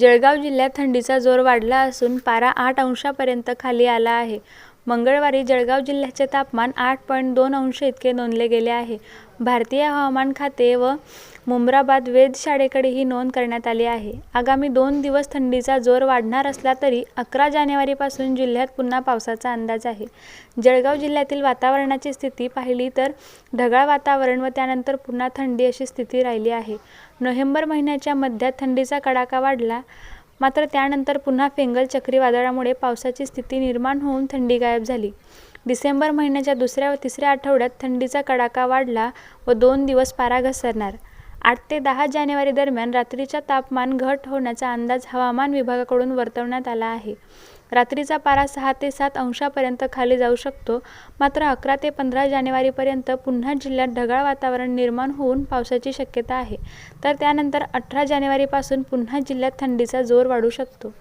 जळगाव जिल्ह्यात थंडीचा जोर वाढला असून पारा आठ अंशापर्यंत खाली आला आहे. मंगळवारी जळगाव जिल्ह्याचे तापमान आठ पॉईंट दोन अंश इतके नोंदले गेले आहे. भारतीय हवामान खाते व मुमराबाद वेधशाळेकडे ही नोंद करण्यात आली आहे. आगामी दोन दिवस थंडीचा जोर वाढणार असला तरी अकरा जानेवारीपासून जिल्ह्यात पुन्हा पावसाचा अंदाज आहे. जळगाव जिल्ह्यातील वातावरणाची स्थिती पाहिली तर ढगाळ वातावरण व त्यानंतर पुन्हा थंडी अशी स्थिती राहिली आहे. नोव्हेंबर महिन्याच्या मध्यात थंडीचा कडाका वाढला मात्र त्यानंतर पुन्हा फेंगल चक्रीवादळामुळे पावसाची स्थिती निर्माण होऊन थंडी गायब झाली. डिसेंबर महिन्याच्या दुसऱ्या व तिसऱ्या आठवड्यात थंडीचा कडाका वाढला व दोन दिवस पारा घसरणार. आठ ते दहा जानेवारी दरम्यान रात्रीच्या तापमान घट होण्याचा अंदाज हवामान विभागाकडून वर्तवण्यात आला आहे. रात्रीचा पारा सहा ते सात अंशापर्यंत खाली जाऊ शकतो. मात्र अकरा ते पंधरा जानेवारीपर्यंत पुन्हा जिल्ह्यात ढगाळ वातावरण निर्माण होऊन पावसाची शक्यता आहे. तर त्यानंतर अठरा जानेवारीपासून पुन्हा जिल्ह्यात थंडीचा जोर वाढू शकतो.